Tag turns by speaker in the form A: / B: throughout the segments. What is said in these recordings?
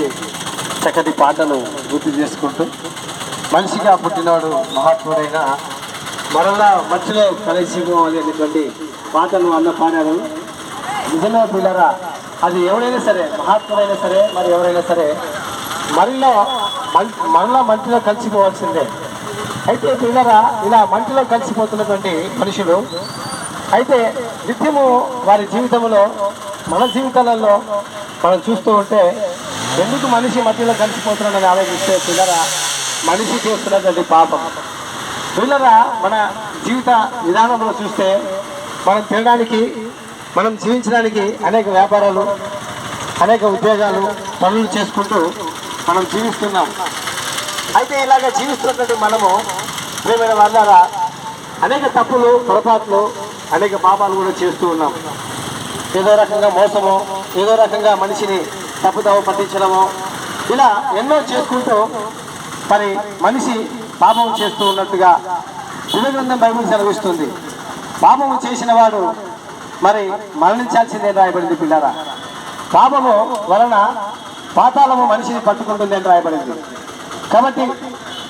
A: చెప్పినటువంటి చక్కటి పాటలు గుర్తు చేసుకుంటూ మనిషిగా పుట్టినాడు మహాత్ముడైన మరలా మధ్యలో కలిసిపోవాలి అనేటువంటి పాటను అన్న పాడారు. నిజమే పిల్లరా అది ఎవరైనా సరే మహాత్ముడైనా సరే మరి ఎవరైనా సరే మరిలో మం- మరలా మంటిలో కలిసిపోవాల్సిందే. అయితే పిల్లరా ఇలా మంటిలో కలిసిపోతున్నటువంటి మనుషులు అయితే నిత్యము వారి జీవితంలో మన జీవితాలలో మనం చూస్తూ ఉంటే ఎందుకు మనిషి మధ్యలో కలిసిపోతున్నాడని ఆలోచిస్తే పిల్లరా మనిషి చేస్తున్నది పాపం. పిల్లరా మన జీవిత విధానంలో చూస్తే మనం తినడానికి మనం జీవించడానికి అనేక వ్యాపారాలు అనేక ఉద్యోగాలు పనులు చేసుకుంటూ మనం జీవిస్తున్నాం. అయితే ఇలాగ జీవిస్తున్నటువంటి మనము ప్రేమైన వాళ్ళారా అనేక తప్పులు పొరపాట్లు అనేక పాపాలు కూడా చేస్తూ ఉన్నాం. ఏదో రకంగా మోసము ఏదో రకంగా మనిషిని తప్పుదవ పట్టించడము ఇలా ఎన్నో చేసుకుంటూ మరి మనిషి పాపం చేస్తూ ఉన్నట్టుగా దివ్యగ్రంథం బైబుల్ సెలవిస్తుంది. పాపము చేసిన వాడు మరి మరణించాల్సిందే రాయబడింది పిల్లరా. పాపము వలన పాతాళము మనిషిని పట్టుకుంటుంది అని రాయబడింది. కాబట్టి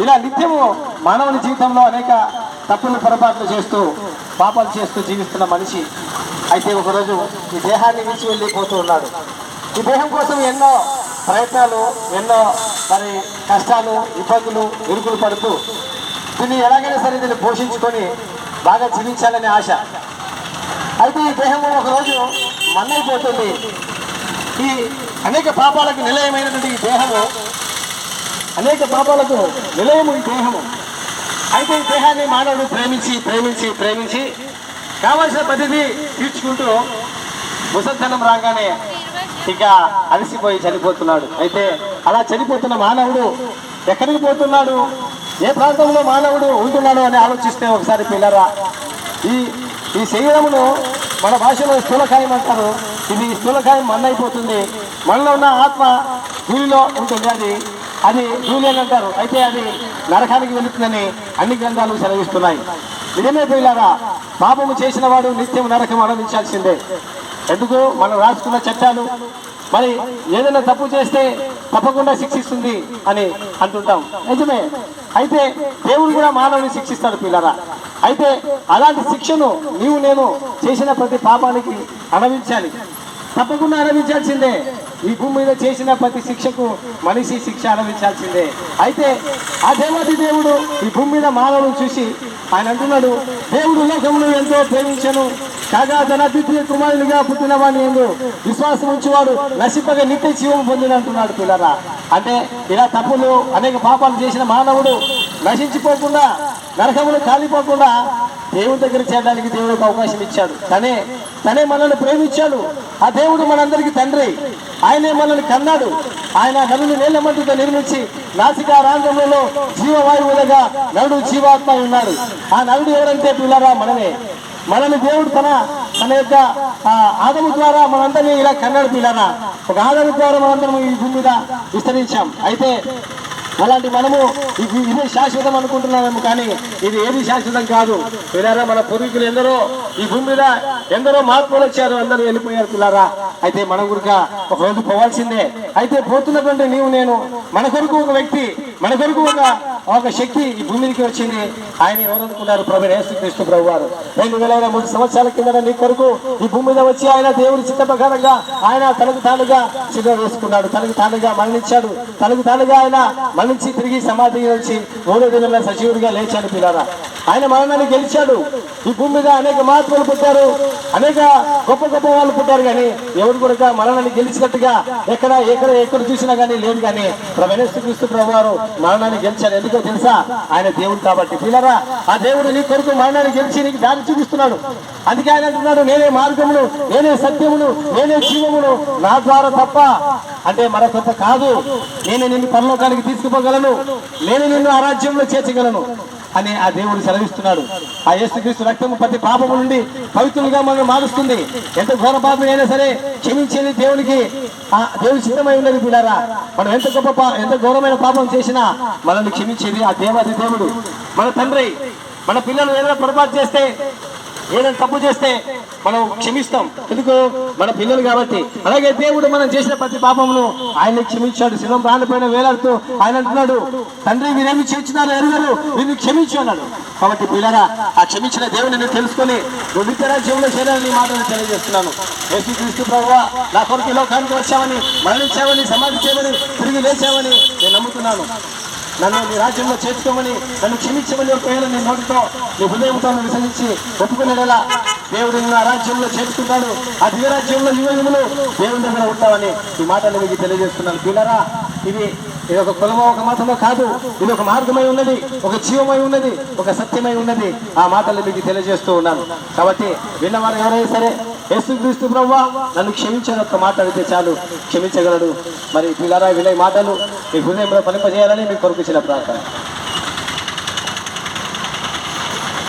A: ఇలా నిత్యము మానవుని జీవితంలో అనేక తప్పులు పొరపాట్లు చేస్తూ పాపాలు చేస్తూ జీవిస్తున్న మనిషి అయితే ఒకరోజు ఈ దేహాన్ని విడిచి వెళ్ళిపోతూ ఉన్నాడు. ఈ దేహం కోసం ఎన్నో ప్రయత్నాలు ఎన్నో మరి కష్టాలు ఇబ్బందులు ఇరుకులు పడుతూ దీన్ని ఎలాగైనా సరే దీన్ని పోషించుకొని బాగా జీవించాలనే ఆశ. అయితే ఈ దేహము ఒకరోజు మన్నైపోతుంది. ఈ అనేక పాపాలకు నిలయమైనటువంటి ఈ దేహము అనేక పాపాలకు నిలయము ఈ దేహము. అయితే ఈ దేహాన్ని మానవుడు ప్రేమించి ప్రేమించి ప్రేమించి కావలసిన ప్రతిదీ తీర్చుకుంటూ ముసల్తనం రాగానే ఇక అలసిపోయి చనిపోతున్నాడు. అయితే అలా చనిపోతున్న మానవుడు ఎక్కడికి పోతున్నాడు? ఏ ప్రాంతంలో మానవుడు ఉంటున్నాడు అని ఆలోచిస్తే ఒకసారి పిల్లరా ఈ ఈ శరీరమును మన భాషలో స్థూలకాయం అంటారు. ఇది స్థూలకాయం మన్నైపోతుంది. మనలో ఉన్న ఆత్మ భూమిలో ఉంటుంది. అది అది భూమి అని అంటారు. అయితే అది నరకానికి వెళుతుందని అన్ని గ్రంథాలు సెలవిస్తున్నాయి. నిజమే పిల్లారా పాపము చేసిన వాడు నిత్యం నరకం అనుభవించాల్సిందే ఎందుకు? మనం రాసుకున్న చట్టాలు. మరి ఏదైనా తప్పు చేస్తే తప్పకుండా శిక్షిస్తుంది అని అంటుంటాం. నిజమే. అయితే దేవుడు కూడా మానవుని శిక్షిస్తాడు పిల్లరా. అయితే అలాంటి శిక్షను నీవు నేను చేసిన ప్రతి పాపానికి అనుభవించాలి తప్పకుండా అనుభవించాల్సిందే ఈ భూమి మీద చేసిన ప్రతి శిక్షకు మనిషి శిక్ష అనుభవించాల్సిందే అయితే ఆ దేవాది దేవుడు ఈ భూమి మీద మానవుని చూసి ఆయన అంటున్నాడు దేవుడు లోకమును ఎంతో ప్రేమించను. కాగా తన ద్వితీయ కుమారునిగా పుట్టిన వాడిని ఎందు విశ్వాసం ఉంచేవాడు నశింపగా నిత్య జీవం పొందిన అంటున్నాడు పిల్లరా. అంటే ఇలా తప్పులు అనేక పాపాలు చేసిన మానవుడు నశించిపోకుండా నరకములు కాలిపోకుండా దేవుడి దగ్గర చేరడానికి దేవుడికి అవకాశం ఇచ్చాడు. తనే తనే మనల్ని ప్రేమించాడు. ఆ దేవుడు మనందరికీ తండ్రి. ఆయనే మనల్ని కన్నాడు. ఆయన నరుని వేల మందితో నిర్మించి నాసికా రాంగంలో జీవవాయువులుగా నరుడు జీవాత్మ ఉన్నాడు. ఆ నరుడు ఎవరంటే పిల్లరా మనమే. మనల్ని దేవుడు తన తన యొక్క ఆదము ద్వారా మనందరినీ ఇలా కన్నాడు పిల్లరా. ఒక ఆదము ద్వారా మనందరం ఈ భూమి మీద విస్తరించాం. అయితే అలాంటి మనము ఇది శాశ్వతం అనుకుంటున్నాము కానీ ఇది ఏది శాశ్వతం కాదు. పిల్లరా మన పూర్వీకులు ఎందరో ఈ భూమి మీద ఎందరో మహాత్ములు వచ్చారు అందరూ వెళ్ళిపోయారు పిల్లారా. అయితే మన గురిక ఒక రోజు పోవాల్సిందే. అయితే పోతున్నటువంటి నీవు నేను మన కొరకు ఒక వ్యక్తి మన కొరకు ఒక ఒక శక్తి ఈ భూమికి వచ్చింది. ఆయన ఎవరనుకున్నారు? ప్రభు యేసుక్రీస్తు ప్రభు వారు రెండు వేల ఇరవై మూడు సంవత్సరాల కింద నీ కొరకు ఈ భూమి మీద వచ్చి ఆయన దేవుడి చిత్త ప్రకారంగా ఆయన తనకు తానుగా చిన్న వేసుకున్నాడు. తనకు తానుగా మరణించాడు. తనకు తానుగా ఆయన మరణించి తిరిగి సమాధి నుంచి మూడో దినంలో సజీవుడిగా లేచాడు పిల్లరా ఆయన మరణాన్ని గెలిచాడు. ఈ భూమి మీద అనేక మహాత్ములు పుట్టారు. అనేక గొప్ప గొప్ప వాళ్ళు పుట్టారు కానీ ఎవరు కూడా మరణాన్ని గెలిచినట్టుగా ఎక్కడ ఎక్కడ ఎక్కడ చూసినా కానీ లేదు కానీ ప్రవేశిస్తూ ప్రభు వారు మరణాన్ని గెలిచారు. ఎందుకు తెలుసా? ఆయన దేవుడు కాబట్టి. పిల్లరా ఆ దేవుడు నీ కొరకు మరణాన్ని గెలిచి నీకు దారి చూపిస్తున్నాడు. అందుకే ఆయన అంటున్నాడు నేనే మార్గమును నేనే సత్యమును నేనే జీవమును నా ద్వారా తప్ప అంటే మరొకత కాదు. నేను నిన్ను పరలోకానికి తీసుకుపోగలను. నేను నిన్ను ఆ రాజ్యంలో చేర్చగలను. అని ఆ దేవుడు సెలవిస్తున్నాడు. ఆ యేసుక్రీస్తు రక్తము ప్రతి పాపము నుండి పవిత్రులుగా మనం మారుస్తుంది. ఎంత ఘోర పాపం అయినా సరే క్షమించేది దేవునికి ఆ దేవుడు సిద్ధమై ఉన్నది పిల్లరా? మనం ఎంత గొప్ప పా- ఎంత ఘోరమైన పాపం చేసినా మనల్ని క్షమించేది ఆ దేవాది దేవుడు. మన తండ్రి మన పిల్లలు ఏదైనా పొరపాటు చేస్తే ఏదైనా తప్పు చేస్తే మనం క్షమిస్తాం. ఎందుకు? మన పిల్లలు కాబట్టి. అలాగే దేవుడు మనం చేసిన ప్రతి పాపమును ఆయన క్షమించాడు. శివం ప్రాణపైన వేలాడుతూ ఆయన అంటున్నాడు తండ్రి మీరేమి చేస్తున్నారు ఎరుగరు వీరిని క్షమించు అన్నాడు. కాబట్టి పిల్లరా ఆ క్షమించిన దేవుడిని నేను తెలుసుకొని నువ్వు నిత్య రాజ్యంలో చేరాలని మాటలు తెలియజేస్తున్నాను. యేసు క్రీస్తు ప్రభు నా కొరకు లోకానికి వచ్చామని మరణించామని సమాధి చేయమని తిరిగి లేచామని నేను నమ్ముతున్నాను. నన్ను నీ రాజ్యంలో చేర్చుకోమని నన్ను క్షమించమని ఒకవేళ నీ నోటితో నీ హృదయంతో విసరించి ఒప్పుకునేలా దేవుడు నా రాజ్యంలో చేర్చుకుంటాడు. ఆ దివ్య రాజ్యంలో దేవుని దగ్గర ఉంటామని ఈ మాటలు మీకు తెలియజేస్తున్నాను. పిల్లరా ఇది ఇది ఒక కులమో ఒక మతమో కాదు. ఇది ఒక మార్గమై ఉన్నది ఒక జీవమై ఉన్నది ఒక సత్యమై ఉన్నది. ఆ మాటలు మీకు తెలియజేస్తూ ఉన్నాను. కాబట్టి విన్నవారు ఎవరైనా సరే యేసుక్రీస్తు ప్రవ్వా నన్ను క్షమించని ఒక్క మాట అడిగితే చాలు క్షమించగలడు. మరి పిల్లరా వినే మాటలు మీ హృదయంలో పనిపజేయాలని మీ కొరకు ఇచ్చిన ప్రార్థన.